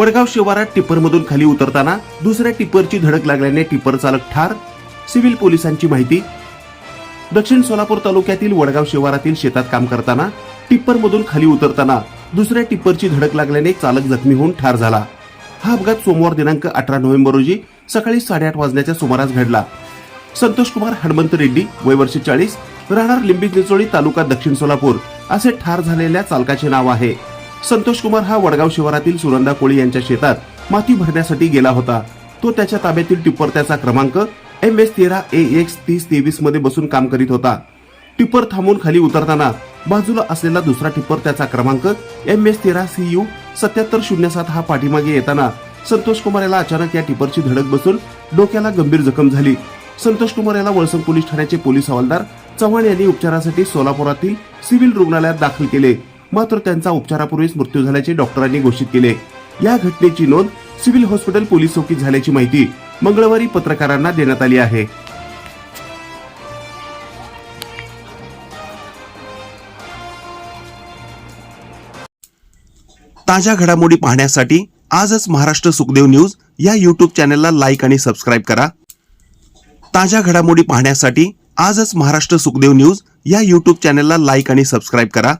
वडगाव शिवारात टिप्परमधून खाली उतरताना दुसऱ्या टिपरची धडक लागल्याने टिपर चालक ठार सिव्हिल पोलिसांची माहिती. दक्षिण सोलापूर तालुक्यातील वडगाव शिवारातील शेतात काम करताना टिप्परमधून खाली उतरताना दुसऱ्या टिप्परची धडक लागल्याने चालक जखमी होऊन ठार झाला. हा अपघात सोमवार दिनांक अठरा नोव्हेंबर रोजी सकाळी साडेआठ वाजण्याच्या सुमारास घडला. संतोष कुमार हनुमंत रेड्डी वय वर्ष चाळीस राहणार लिंबी निचोळी तालुका दक्षिण सोलापूर असे ठार झालेल्या चालकाचे नाव आहे. संतोष कुमार हा वडगाव शिवारातील सुरंदा कोळी यांच्या शेतात माती भरण्यासाठी गेला होता. तो त्याच्या ताब्यातील टिप्पर त्याचा क्रमांक एम एस तेरा ए एक्स तीस तेवीसमध्ये बसून काम करीत होता. टिप्पर थांबून खाली उतरताना बाजूला असलेला दुसरा टिप्पर त्याचा क्रमांक एम एस तेरा सी यू सत्याहत्तर शून्य सात हा पाठीमागे येताना संतोष कुमार याला अचानक या टिप्परची धडक बसून डोक्याला गंभीर जखम झाली. संतोष कुमार याला वळसंग पोलीस ठाण्याचे पोलीस हवालदार चव्हाण यांनी उपचारासाठी सोलापुरातील सिव्हिल रुग्णालयात दाखल केले. मात्र त्यांचा उपचारापूर्वीच मृत्यू झाल्याचे डॉक्टरांनी घोषित केले. या घटनेची नोंद सिव्हिल हॉस्पिटल पोलीस चौकीत झाल्याची माहिती मंगळवारी पत्रकारांना देण्यात आली आहे. ताज्या घडामोडी पाहण्यासाठी आजच महाराष्ट्र सुखदेव न्यूज या यूट्यूब चॅनलला लाईक आणि सबस्क्राईब करा. ताज्या घडामोडी पाहण्यासाठी आजच महाराष्ट्र सुखदेव न्यूज या यूट्यूब चॅनलला लाईक आणि सबस्क्राईब करा.